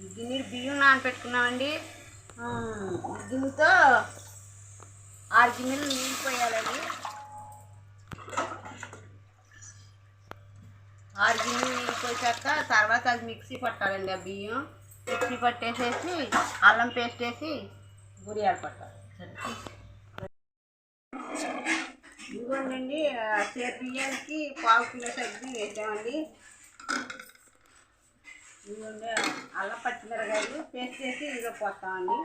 గిన్నె బియ్యం నానపెట్టుకున్నామండి. గిన్నెతో ఆరు గిన్నెలు నీళ్ళు పోయాలండి. ఆరు గిన్నెలు నీళ్ళు పోసాక తర్వాత అది మిక్సీ పట్టాలండి ఆ బియ్యం. మిక్సీ పట్టేసేసి అల్లం పేస్ట్ వేసి గురియాలు పట్టాలి. ఇదిగోండి సేపు బియ్యానికి పావు కిలో సగ్గు వేసామండి. ఇదిగోండి అల్లం పచ్చిమిరకాయలు పేస్ట్ చేసి ఇదిగో పోస్తామండి.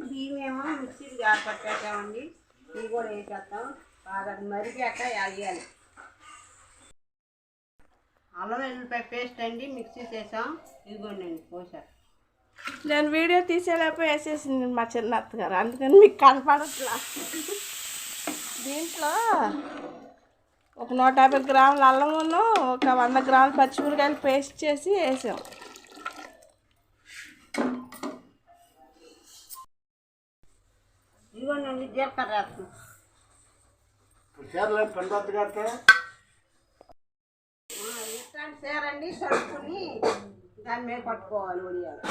బియ్యం మిక్సీకి జార పట్టేసామండి. ఇవి కూడా వేసేస్తాం. బాగా మరిగాక వేయాలి. అల్లం వెల్లుల్లిపాయ పేస్ట్ అండి మిక్సీ చేసాం. ఇదిగోండి అండి పోసారు నేను వీడియో తీసేలాపోయి వేసేసింది మా చిన్న అత్తగారు. అందుకని మీకు కనపడట్లా. దీంట్లో ఒక నూట యాభై గ్రాముల అల్లమును ఒక వంద గ్రాముల పచ్చిమిరకాయలు పేస్ట్ చేసి వేసాం. ఇదిగోండి అండి జీలకర్ర ఇట్లాంటి సేరండి కడుక్కుని దాని మీద పట్టుకోవాలి ఉడియాలు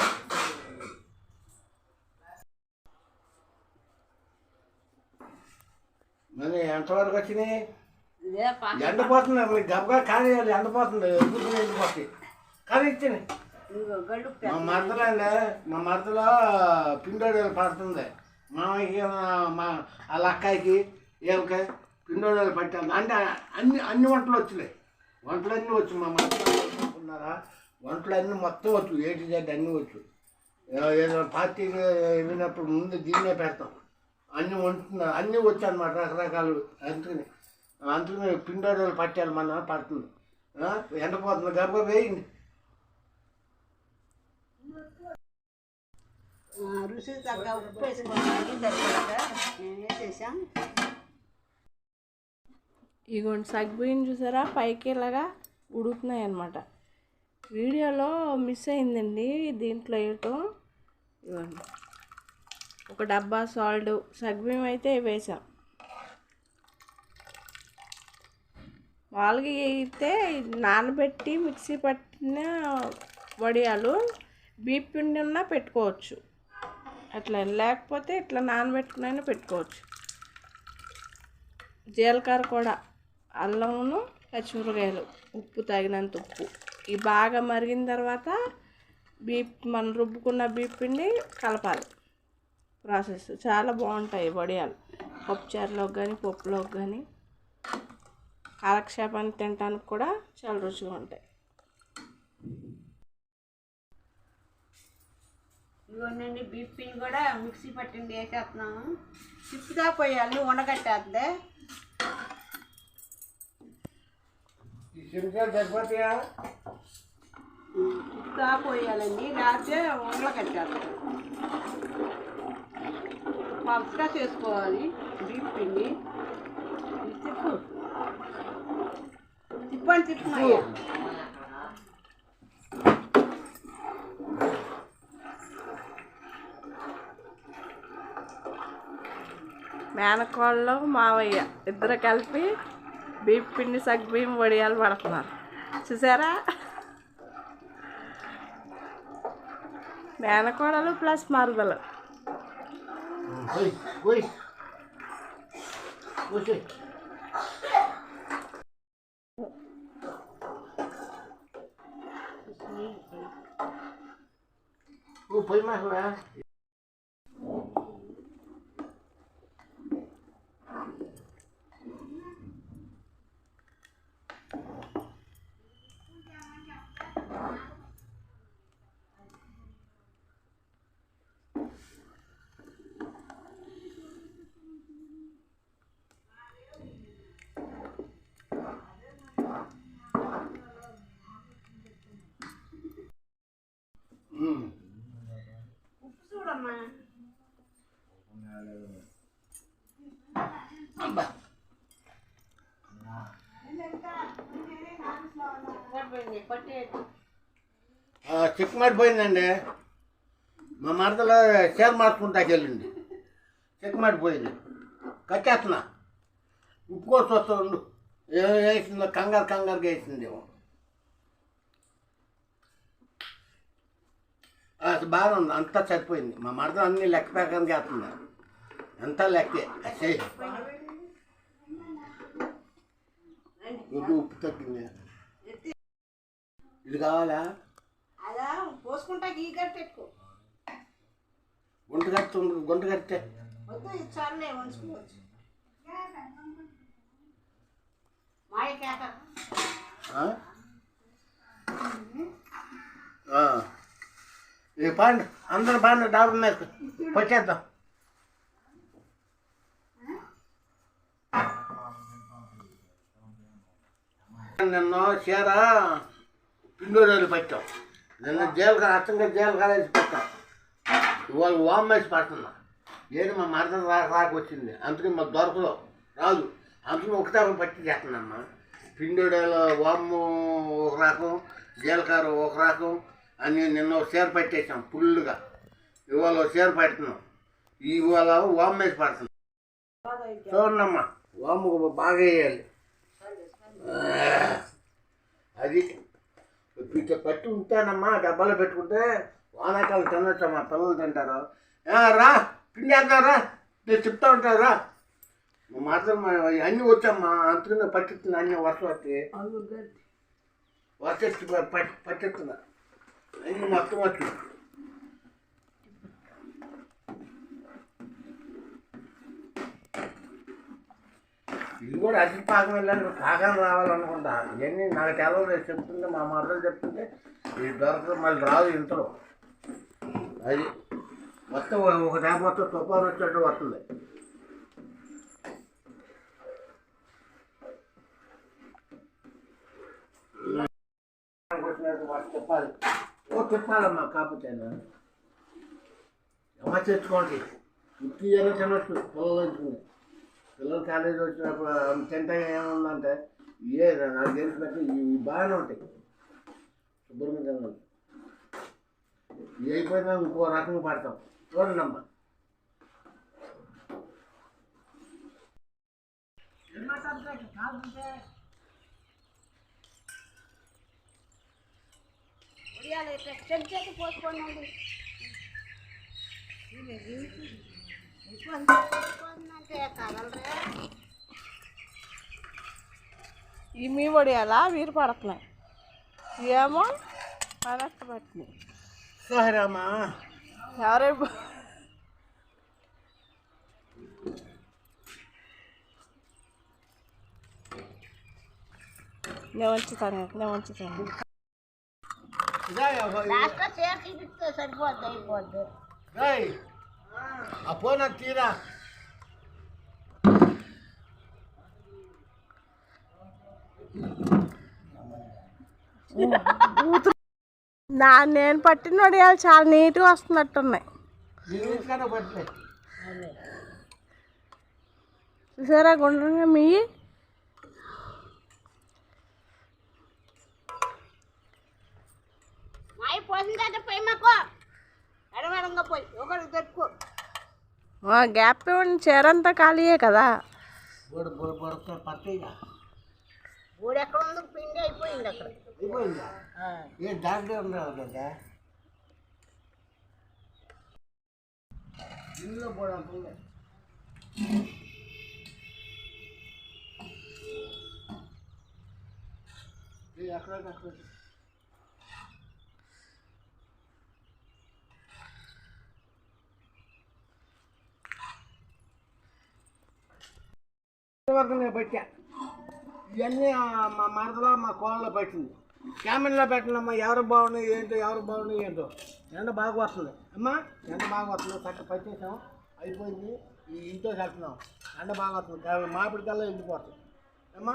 మరి ఎంతవరకు వచ్చినాయి? ఎండపోతుంది అసలు గబగా కానీ ఎండపోతుంది ఎదుగుతుంది ఎండిపోతాయి కానీ ఇచ్చింది మా మరదలో అండి మా మరదలో పిండోడీలు పడుతుంది. మామయ్యకి మా వాళ్ళ అక్కాయికి ఏమకాయ పిండోడీలు పట్టాను అంటే అన్ని అన్ని వంటలు వచ్చినాయి వంటలన్నీ వచ్చు మా మరదలున్నారా వంటలన్నీ మొత్తం వచ్చు ఏటి జెడ్ అన్నీ వచ్చు. ఏదో పార్టీకి వెళ్ళినప్పుడు ముందు దీన్నే పెడతాం. అన్నీ వండుతున్నారు అన్నీ వచ్చు అనమాట రకరకాలు అందుకని అందుకని పిండోడీలు పట్టాలి మన పడుతుంది. ఎండపోతుంది గర్భ వేయండి రుచి తగ్గ ఉప్పు నేను వేసేసాం ఇగోండి సగ్గుబియ్యం చూసారా? పైకి ఇలాగా ఉడుకుతున్నాయి అన్నమాట. వీడియోలో మిస్ అయిందండి దీంట్లో వేయటం ఇవ్వండి ఒక డబ్బా సాల్ట్ సగ్గుబియ్యం అయితే వేసాం మామూలుగా అయితే నానబెట్టి మిక్సీ పట్టిన వడియాలు బీప్ పిండి ఉన్నా పెట్టుకోవచ్చు. అట్లా లేకపోతే ఇట్లా నానబెట్టుకునైనా పెట్టుకోవచ్చు. జీలకర్ర కూడా అల్లమును పచ్చిమిరకాయలు ఉప్పు తగినంత ఉప్పు. ఇవి బాగా మరిగిన తర్వాత బీప్ మనం రుబ్బుకున్న బీప్ పిండి కలపాలి. ప్రాసెస్ చాలా బాగుంటాయి వడియాలు. పప్పుచారులోకి కానీ పప్పులోకి కానీ కాలక్షేపాన్ని తినడానికి కూడా చాలా రుచిగా ఉంటాయి. ఇదిగోండి బీఫ్ పిన్ కూడా మిక్సీ పట్టింది వేసేస్తున్నాము. తిప్పుదా పోయాలి ఉండగట్టేద్దే తిప్పుదా పోయాలండి లేకపోతే ఉండలు కట్టేస్తాం పలుచగా చేసుకోవాలి బీఫ్ పిండి తిప్పని తిప్పున్నాయా మేనకోళ్ళు మావయ్య ఇద్దరు కలిపి బీప్ పిండి సగ్గుబియ్యం వడియాలు పడుతున్నారు చూసారా? మేనకోడలు ప్లస్ మరదలు. dois mais lá. చిక్కుమాడిపోయిందండి మా మరదలో చీర మార్చుకుంటాకి వెళ్ళింది చిక్కుమాడిపోయింది కట్టేస్తున్నా. ఉప్పు కోసం వస్తా ఉండు ఏం వేసిందో కంగారు కంగారుగా వేసిందేమో. అది బాగానే ఉంది. అంతా సరిపోయింది. మా మరద అన్ని లెక్క ప్రకారం చేస్తుంది అంతా లెక్కే. అసే ఉప్పు తగ్గింది. ఇది కావాలా? పోసుకుంటా ఈ గట్టి ఎక్కువ గుంట కట్టు గుంట కట్టే. వద్దు ఇది చాలే ఉంచుకోవచ్చు మాయ కేట. ఈ పండు అందరు పండు డాబా మీద వచ్చేద్దాం నిన్న చీర పిండోడీలు పెట్టాం. నిన్న జీలకర్ర అచ్చంగా జీలకర్ర వేసి పెట్టాం. ఇవాళ వామ్ వేసి పడుతున్నా ఏది మా మరదలు రాక రాక వచ్చింది. అందుకని మా దొరకదు. రాదు. అందుకని ఒకటే పట్టి చేస్తున్నామ్మా. పిండోడీలో వాము ఒక రకం జీలకర్ర ఒక రకం అని నిన్న ఒక చీర పెట్టేసాం ఫుల్గా ఇవాళ ఒక చీర పెడుతున్నాం. ఇవాళ వామ్ వేసి పడుతున్నాం చూడండమ్మా. వాము బాగా వేయాలి. ఇట్లా పట్టి ఉంటానమ్మా డబ్బాలో పెట్టుకుంటే వానాకాలం తినొచ్చమ్మా పిల్లలు తింటారు. రా పిండేద్దాం రా నేను చెప్తా ఉంటాను రా. మాత్రం అన్నీ వచ్చమ్మా అందుకనే పట్టిస్తున్నా అన్ని వర్షం వచ్చి వర్షం పట్టిస్తున్నా. అన్ని మొత్తం వచ్చి ఇది కూడా అతి పాకం వెళ్ళాలి పాకం రావాలనుకుంటా. ఇవన్నీ నాకు తెలవదు చెప్తుంటే మా మరదలు చెప్తుంటే ఇది దొరకదు మళ్ళీ రాదు ఇంతలో. అది మొత్తం ఒక రేపు మొత్తం తుఫాను వచ్చేట్టు వస్తుంది. చెప్పాలి ఓ చెప్పాలమ్మా కాకపోతే ఎవరు తెచ్చుకోండి ఇప్పుడు అయినా తినొచ్చు పొలం పిల్లలు కాలేజీ వచ్చినప్పుడు టెన్త్ ఏముందంటే ఏ నాకు తెలిసినట్టు ఇవి బాగానే ఉంటాయి. శుభ్రంగా తినాలి ఇవి అయిపోయినా ఇంకో రకంగా పడతాం. చూడండి అమ్మా ఉడియాలు పోసుకోండి. ఎక్కువ ఈ మీ వడియాలా వీరు పడుతున్నాయి ఏమో కనెక్ట్ పట్టినాయి సరేమ్మా ఎవరే నేను ఉంచుతాను నేను ఉంచుతాను ఇదే లాస్ట్లో చీర చూపిస్తే సరిపోద్ది అయిపోద్ది రేయ్, ఆ ఫోన్ అది తీరా నా నేను పట్టిన వడియాలు చాలా నీట్గా వస్తున్నట్టున్నాయి. చూసారా గుండ్రంగా మీ గ్యాప్ ఇవ్వండి. చీర అంతా ఖాళీయే కదా. పిండి అయిపోయింది అక్కడ. అయిపోయిందా ఏ డాక్టర్ ఉండవు కదా ఇందులో కూడా అంత ఉంది ఏ, అక్కడ అక్కడ వరకు నేను పెట్టా ఇవన్నీ ఆ మా మరదలో మా కోళ్ళలో పెట్టింది క్యామెరాలో పెట్టండమ్మా ఎవరు బాగున్నాయి ఏంటో ఎవరు బాగున్నాయి ఏంటో. ఎండ బాగా వస్తుంది అమ్మా ఎండ బాగా వస్తుంది కట్ట పచ్చేసాం అయిపోయింది. ఈ ఇంట్లో కట్టినాం ఎండ బాగా వస్తుంది మాపిడికల్లా ఎండిపోతుంది అమ్మా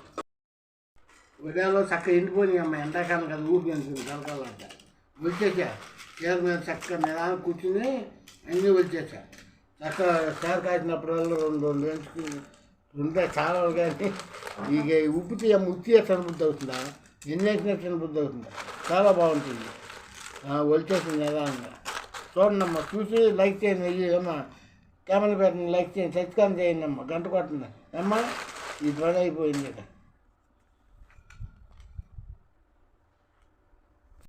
ఉదయంలో చక్కగా ఎండిపోయినాయి అమ్మ ఎండాకాలం కదా ఊపి ఉంటుంది కలకాలంట వచ్చేసా. చీర మీద చక్కగా నిదాన కూర్చుని అన్నీ వచ్చేసా. చక్కగా చీర కాసినప్పుడల్లా రెండు రెండు వేసుకుని ఉంటే చాలా కానీ ఇక ఉప్పితే అమ్మ ఉత్తి తినబుద్ధి అవుతుందా? ఎన్ని వేసినా తినబుద్ధి అవుతుందా? చాలా బాగుంటుంది. వచ్చేసింది నిదానంగా. చూడండి అమ్మ చూసి లైక్ చేయండి అయ్యి అమ్మ కెమెరా పెట్టండి లైక్ చేయండి సబ్స్క్రైబ్ చేయండి అమ్మ గంట కొట్టండి అమ్మ ఈ పని అయిపోయింది ఇక.